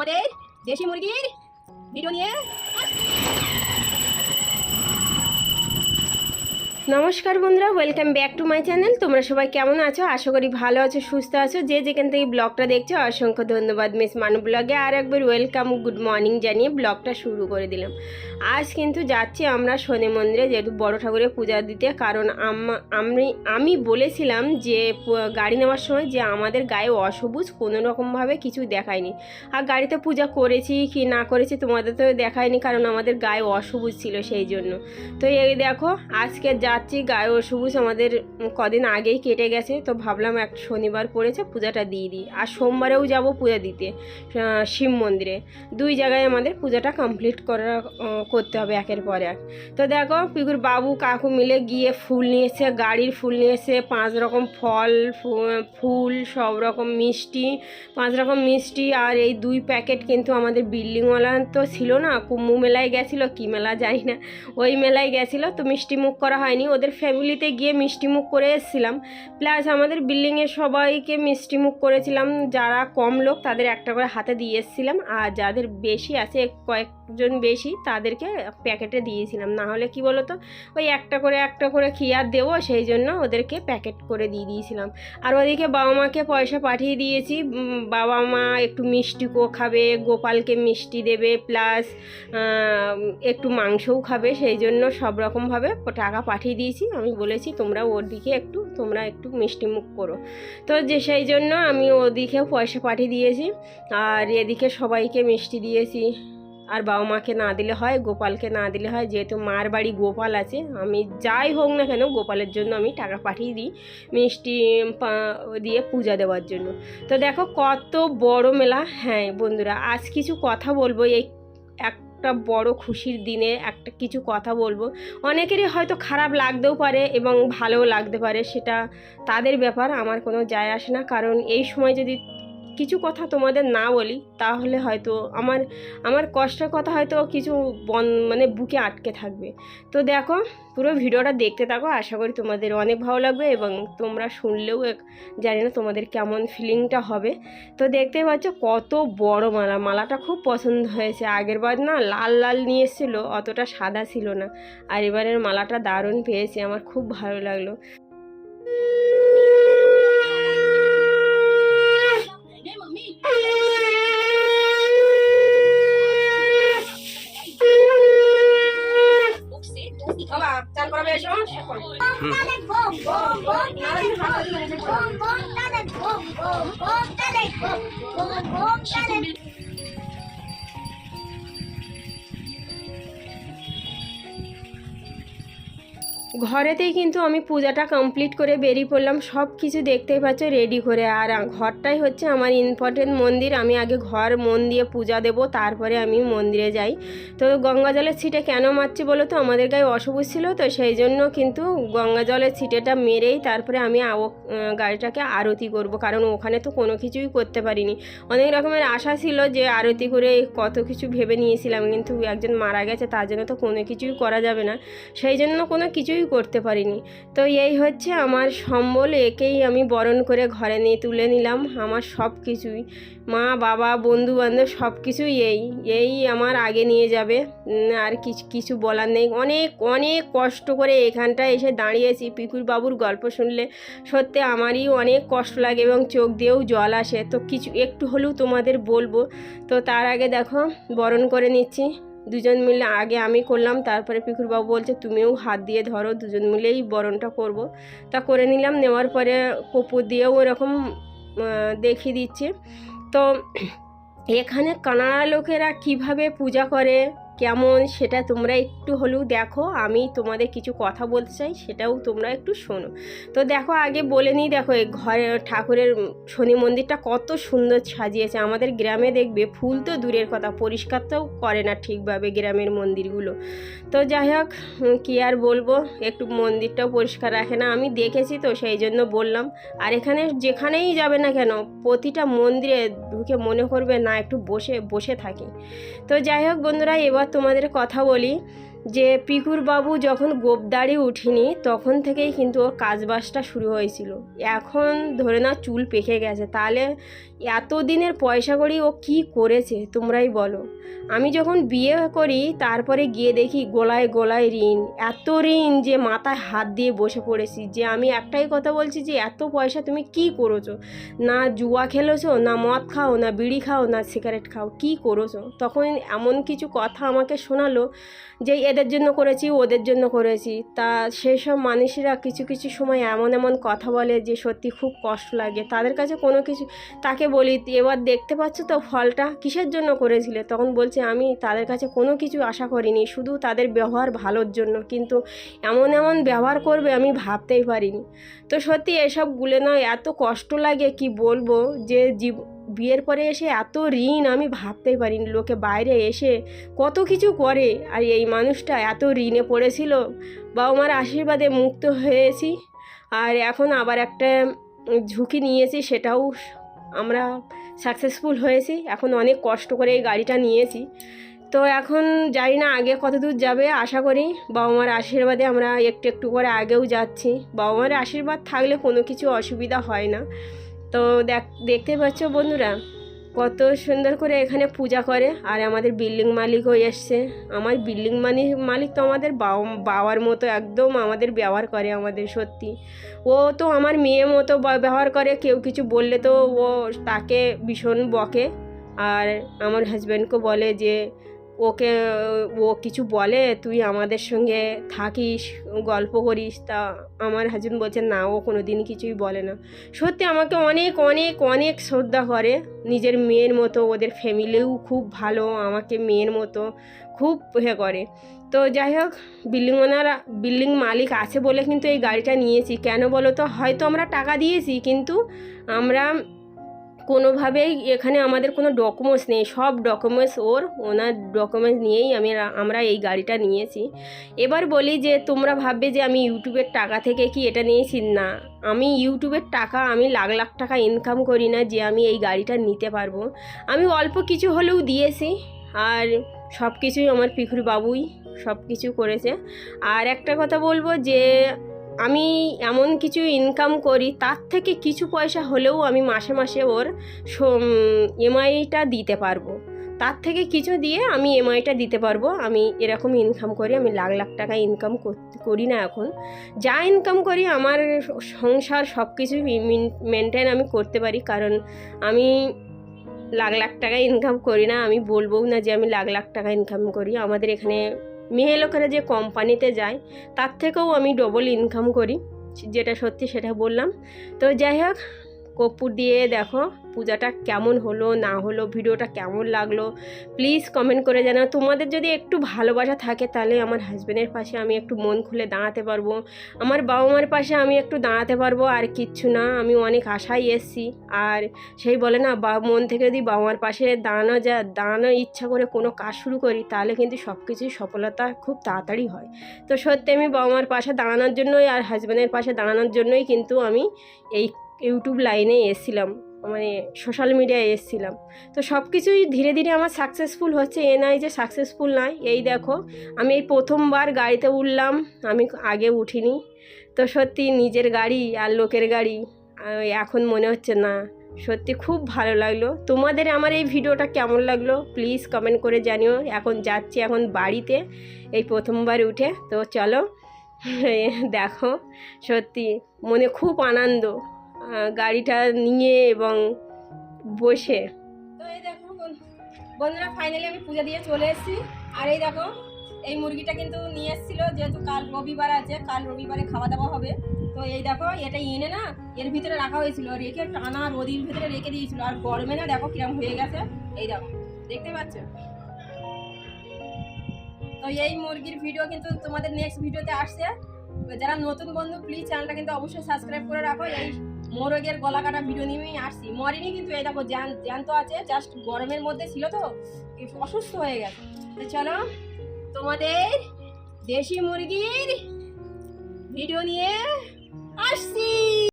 আমাদের দেশি মুরগির ভিডিও নিয়ে নমস্কার বন্ধুরা welcome back to my channel তোমরা সবাই কেমন আছো? আশা করি ভালো আছো, সুস্থ আছো। যে যেখান থেকে ব্লগটা দেখছ, অসংখ্য ধন্যবাদ মিস মানু ব্লগে আর একবার ওয়েলকাম গুড মর্নিং জানিয়ে ব্লগটা শুরু করে দিলাম। আজ কিন্তু যাচ্ছি আমরা শনি মন্দিরে, যেহেতু বড় ঠাকুরের পূজা দিতে। কারণ আম- আমি বলেছিলাম যে গাড়ি নেওয়ার সময় যে আমাদের গায়ে অসবুজ কোনো রকমভাবে কিছু দেখায়নি। আর গাড়িতে পূজা করেছি কি না করেছি তোমাদের তো দেখায়নি, কারণ আমাদের গায়ে অসবুজ ছিল সেই জন্য। তো এই দেখো, আজকে যাচ্ছি গায়ে সবুজ আমাদের কদিন আগেই কেটে গেছে, তো ভাবলাম এক শনিবার পড়েছে, পূজাটা দিয়ে দিই। আর সোমবারেও যাব পূজা দিতে শিব মন্দিরে। দুই জায়গায় আমাদের পূজাটা কমপ্লিট করা করতে হবে একের পর এক। তো দেখো, পিকুর বাবু, কাকু মিলে গিয়ে ফুল নিয়েছে, গাড়ির ফুল নিয়েছে, পাঁচ রকম ফল ফুল, সব রকম মিষ্টি, পাঁচ রকম মিষ্টি, আর এই দুই প্যাকেট কিন্তু আমাদের বিল্ডিংওয়ালা তো ছিল না কুম্ভ মেলায় গেছিল, কি মেলা যাই না, ওই মেলায় গেছিল, তো মিষ্টি মুখ করা হয়নি ওদের ফ্যামিলিতে গিয়ে মিষ্টি মুখ করে এসেছিলাম। প্লাস আমাদের বিল্ডিংয়ে সবাইকে মিষ্টি মুখ করেছিলাম। যারা কম লোক তাদের একটা করে হাতে দিয়ে এসেছিলাম। আর যাদের বেশি আছে, কয়েকজন বেশি, তাদেরকে প্যাকেটে দিয়েছিলাম। না হলে কি বলো তো ওই একটা করে একটা করে আর দেবো? সেই জন্য ওদেরকে প্যাকেট করে দিয়ে দিয়েছিলাম। আর ওদিকে বাবা মাকে পয়সা পাঠিয়ে দিয়েছি। বাবা মা একটু মিষ্টি কো খাবে, গোপালকে মিষ্টি দেবে প্লাস একটু মাংসও খাবে। সেই জন্য সব রকমভাবে টাকা পাঠিয়ে দিয়েছি। আমি বলেছি, তোমরা ওর দিকে একটু, তোমরা একটু মিষ্টি মুখ করো। তো যে সেই জন্য আমি ওদিকেও পয়সা পাঠিয়ে দিয়েছি। আর এদিকে সবাইকে মিষ্টি দিয়েছি। আর বাবা মাকে না দিলে হয়, গোপালকে না দিলে হয়। যেহেতু মার বাড়ি গোপাল আছে, আমি যাই হোক না কেন, গোপালের জন্য আমি টাকা পাঠিয়ে দিই মিষ্টি দিয়ে পূজা দেওয়ার জন্য। তো দেখো কত বড় মেলা। হ্যাঁ বন্ধুরা, আজ কিছু কথা বলব। এই একটা বড় খুশির দিনে একটা কিছু কথা বলব। অনেকেরই হয়তো খারাপ লাগতেও পারে এবং ভালোও লাগতে পারে, সেটা তাদের ব্যাপার, আমার কোনো যায় আসে না। কারণ এই সময় যদি কিছু কথা তোমাদের না বলি, তাহলে হয়তো আমার আমার কষ্টের কথা হয়তো কিছু বন মানে বুকে আটকে থাকবে। তো দেখো, পুরো ভিডিওটা দেখতে থাকো, আশা করি তোমাদের অনেক ভালো লাগবে এবং তোমরা শুনলেও জানি না তোমাদের কেমন ফিলিংটা হবে। তো দেখতে পাচ্ছ কত বড় মালা, মালাটা খুব পছন্দ হয়েছে। আগের বার না লাল লাল নিয়ে এসেছিল, অতটা সাদা ছিল না। আর এবারের মালাটা দারুণ পেয়েছে, আমার খুব ভালো লাগল। ঘরেতেই কিন্তু আমি পূজাটা কমপ্লিট করে বেরিয়ে পড়লাম। সব কিছু দেখতেই পাচ্ছ রেডি করে। আর ঘরটাই হচ্ছে আমার ইম্পর্টেন্ট মন্দির। আমি আগে ঘর, মন দিয়ে পূজা দেব, তারপরে আমি মন্দিরে যাই। তো গঙ্গা জলের ছিটে কেন মারছি বলো তো? আমাদের গায়ে অসবুজ ছিল তো সেই জন্য কিন্তু গঙ্গা জলের ছিটেটা মেরেই তারপরে আমি গাড়িটাকে আরতি করব। কারণ ওখানে তো কোনো কিছুই করতে পারিনি। অনেক রকমের আশা ছিল যে আরতি করে কত কিছু ভেবে নিয়েছিলাম, কিন্তু একজন মারা গেছে, তার জন্য তো কোনো কিছুই করা যাবে না। সেই জন্য কোনো কিছুই করতে পারিনি। তো এই হচ্ছে আমার সম্বল, একেই আমি বরণ করে ঘরে নিয়ে তুলে নিলাম আমার সব কিছুই। মা, বাবা বন্ধু বান্ধব সব কিছুই এই এই আমার আগে নিয়ে যাবে। আর কিছু কিছু বলার নেই। অনেক অনেক কষ্ট করে এখানটায় এসে দাঁড়িয়েছি। পিকুর বাবুর গল্প শুনলে সত্যি আমারই অনেক কষ্ট লাগে এবং চোখ দিয়েও জল আসে। তো কিছু, একটু হলেও তোমাদের বলব। তো তার আগে দেখো, বরণ করে নিচ্ছি। দুজন মিলে আগে আমি করলাম, তারপরে পিকুরবাবু বলছে, তুমিও হাত দিয়ে ধরো, দুজন মিলেই বরণটা করব। তা করে নিলাম, নেওয়ার পরে কপুর দিয়েও ওরকম দেখিয়ে দিচ্ছে। তো এখানে কানাড়া লোকেরা কীভাবে পূজা করে? কেমন সেটা তোমরা একটু হলেও দেখো, আমি তোমাদের কিছু কথা বলতে চাই, সেটাও তোমরা একটু শোনো। তো দেখো, আগে বলে নিই, দেখো, এই ঘরে, ঠাকুরের শনি মন্দিরটা কত সুন্দর সাজিয়েছে। আমাদের গ্রামে দেখবে ফুল তো দূরের কথা, পরিষ্কার তো করে না ঠিকভাবে গ্রামের মন্দিরগুলো। তো যাই হোক কী আর বলব, একটু মন্দিরটাও পরিষ্কার রাখে না। আমি দেখেছি তো, সেই জন্য বললাম। আর এখানে যেখানেই যাবে না কেন, প্রতিটা মন্দিরে ঢুকে মনে করবে, না, একটু বসে বসে থাকি। তো যাই হোক, বন্ধুরা, এবার তোমাদের কথা বলি। যে পিকুর বাবু যখন গোপদাড়ি উঠিনি, তখন থেকেই কিন্তু ওর কাজবাজটা শুরু হয়েছিল। এখন ধরে না চুল পেকে গেছে। তাহলে এত দিনের পয়সা করি ও কি করেছে, তোমরাই বলো। আমি যখন বিয়ে করি, তারপরে গিয়ে দেখি গোলায় গোলায় ঋণ। এত ঋণ যে মাথায় হাত দিয়ে বসে পড়েছি। যে আমি একটাই কথা বলছি যে, এত পয়সা তুমি কি করেছ? না জুয়া খেলেছো, না মদ খাও, না বিড়ি খাও, না সিগারেট খাও, কি করেছ? তখন এমন কিছু কথা আমাকে শোনালো যে এদের জন্য করেছি, ওদের জন্য করেছি। তা সেই সব মানুষেরা কিছু কিছু সময় এমন এমন কথা বলে যে সত্যি খুব কষ্ট লাগে। তাদের কাছে কোনো কিছু, তাকে বলি এবার দেখতে পাচ্ছ তো ফলটা কিসের জন্য করেছিলে? তখন বলছে, আমি তাদের কাছে কোনো কিছু আশা করিনি, শুধু তাদের ব্যবহার ভালোর জন্য। কিন্তু এমন এমন ব্যবহার করবে আমি ভাবতেই পারিনি। তো সত্যি এসবগুলো নয় এত কষ্ট লাগে, কি বলব? যে জীব বিয়ের পরে এসে এত ঋণ আমি ভাবতেই পারিনি। লোকে বাইরে এসে কত কিছু করে। আর এই মানুষটা এত ঋণে পড়েছিল। বাবা মার আশীর্বাদে মুক্ত হয়েছি। আর এখন আবার একটা ঝুঁকি নিয়েছি, সেটাও আমরা সাকসেসফুল হয়েছি। এখন অনেক কষ্ট করে এই গাড়িটা নিয়েছি। তো এখন জানি না আগে কত দূর যাবে, আশা করি বাবা মার আশীর্বাদে আমরা একটু একটু করে আগেও যাচ্ছি। বাবা মার আশীর্বাদ থাকলে কোনো কিছু অসুবিধা হয় না। তো দেখ, দেখতে পাচ্ছ বন্ধুরা, কত সুন্দর করে এখানে পূজা করে। আর আমাদের বিল্ডিং মালিকও এসছে। আমার বিল্ডিং মালিক মালিক তো আমাদের বাবা বাবার মতো একদম আমাদের ব্যবহার করে আমাদের, সত্যি। ও তো আমার মেয়ে মতো ব্যবহার করে, কেউ কিছু বললে তো ও তাকে ভীষণ বকে। আর আমার হাজব্যান্ডকে বলে যে ওকে, ও কিছু বলে, তুই আমাদের সঙ্গে থাকিস, গল্প করিস। তা আমার হাজব্যান্ড বলছে, না, ও কোনো দিন কিছুই বলে না। সত্যি আমাকে অনেক অনেক অনেক শ্রদ্ধা করে। নিজের মেয়ের মতো, ওদের ফ্যামিলিও খুব ভালো, আমাকে মেয়ের মতো খুব হে করে। তো যাই হোক বিল্ডিং ওনার বিল্ডিং মালিক আছে বলে কিন্তু এই গাড়িটা নিয়েছি। কেন বলো তো? হয়তো আমরা টাকা দিয়েছি, কিন্তু আমরা কোনোভাবেই এখানে আমাদের কোনো ডকুমেন্টস নেই। সব ডকুমেন্টস ওর, ওনার ডকুমেন্টস নিয়েই আমি আমরা এই গাড়িটা নিয়েছি। এবার বলি যে, তোমরা ভাববে যে আমি ইউটিউবের টাকা থেকে কি এটা নিয়েছি? না, আমি ইউটিউবের টাকা, আমি লাখ লাখ টাকা ইনকাম করি না যে আমি এই গাড়িটা নিতে পারব। আমি অল্প কিছু হলেও দিয়েছি, আর সব কিছুই আমার পিকুর বাবুই সব কিছু করেছে। আর একটা কথা বলব যে আমি এমন কিছু ইনকাম করি, তার থেকে কিছু পয়সা হলেও আমি মাসে মাসে ওর এমআইটা দিতে পারব। তার থেকে কিছু দিয়ে আমি এমআইটা দিতে পারব। আমি এরকম ইনকাম করি, আমি লাখ লাখ টাকা ইনকাম করি না এখন। যা ইনকাম করি, আমার সংসার সব কিছু মেনটেন আমি করতে পারি। কারণ আমি লাখ লাখ টাকা ইনকাম করি না, আমি বলবও না যে আমি লাখ লাখ টাকা ইনকাম করি। আমাদের এখানে মেয়ে লোকেরা যে কোম্পানিতে যায়, তার থেকেও আমি ডবল ইনকাম করি, যেটা সত্যি সেটা বললাম। তো যাই হোক কর্পূর দিয়ে দেখো পূজাটা কেমন হলো, না হলো, ভিডিওটা কেমন লাগল। প্লিজ কমেন্ট করে জানাও। তোমাদের যদি একটু ভালোবাসা থাকে, তাহলে আমার হাজব্যান্ডের পাশে আমি একটু মন খুলে দাঁড়াতে পারব। আমার বাবা মার পাশে আমি একটু দাঁড়াতে পারব, আর কিচ্ছু না। আমি অনেক আশায় এসছি। আর সেই বলে না, বা মন থেকে যদি বাবা মার পাশে দাঁড়ানো যা দাঁড়ানোর ইচ্ছা করে কোনো কাজ শুরু করি, তাহলে কিন্তু সব কিছুই সফলতা খুব তাড়াতাড়ি হয়। তো সত্যি আমি বাবা মার পাশে দাঁড়ানোর জন্যই আর হাজব্যান্ডের পাশে দাঁড়ানোর জন্যই কিন্তু আমি এই ইউটিউব লাইনে এসেছিলাম মানে সোশ্যাল মিডিয়ায় এসেছিলাম। তো সব কিছুই ধীরে ধীরে আমার সাকসেসফুল হচ্ছে। এ নাই যে সাকসেসফুল নয় এই দেখো, আমি এই প্রথমবার গাড়িতে উঠলাম, আমি আগে উঠিনি। তো সত্যি নিজের গাড়ি আর লোকের গাড়ি এখন মনে হচ্ছে না। সত্যি খুব ভালো লাগল। তোমাদের আমার এই ভিডিওটা কেমন লাগল? প্লিজ কমেন্ট করে জানিও। এখন যাচ্ছি এখন বাড়িতে, এই প্রথমবার উঠে। তো চলো, দেখো, সত্যি মনে খুব আনন্দ। গাড়িটা নিয়ে এবং বসে। তো এই দেখো বন- বন্ধুরা ফাইনালি আমি পূজা দিয়ে চলে এসেছি। আর এই দেখো, এই মুরগিটা কিন্তু নিয়ে এসেছিল, যেহেতু কাল রবিবার আছে, কাল রবিবারে খাওয়া দাওয়া হবে। তো এই দেখো, এটা এনে না, এর ভিতরে রাখা হয়েছিল, রেখে টানা রোদির ভিতরে রেখে দিয়েছিল। আর গরমে না, দেখো কিরম হয়ে গেছে। এই দেখো, দেখতে পাচ্ছ? তো এই মুরগির ভিডিও কিন্তু তোমাদের নেক্সট ভিডিওতে আসছে। যারা নতুন বন্ধু প্লিজ চ্যানেলটা কিন্তু অবশ্যই সাবস্ক্রাইব করে রাখো। এই মোরগের গলা কাটা ভিডিও নিয়েই আসছি। মরিনি কিন্তু, এই দেখো জ্যান জ্যান্ত আছে জাস্ট গরমের মধ্যে ছিল তো অসুস্থ হয়ে গেছে। চলো, তোমাদের দেশি মুরগির ভিডিও নিয়ে আসছি।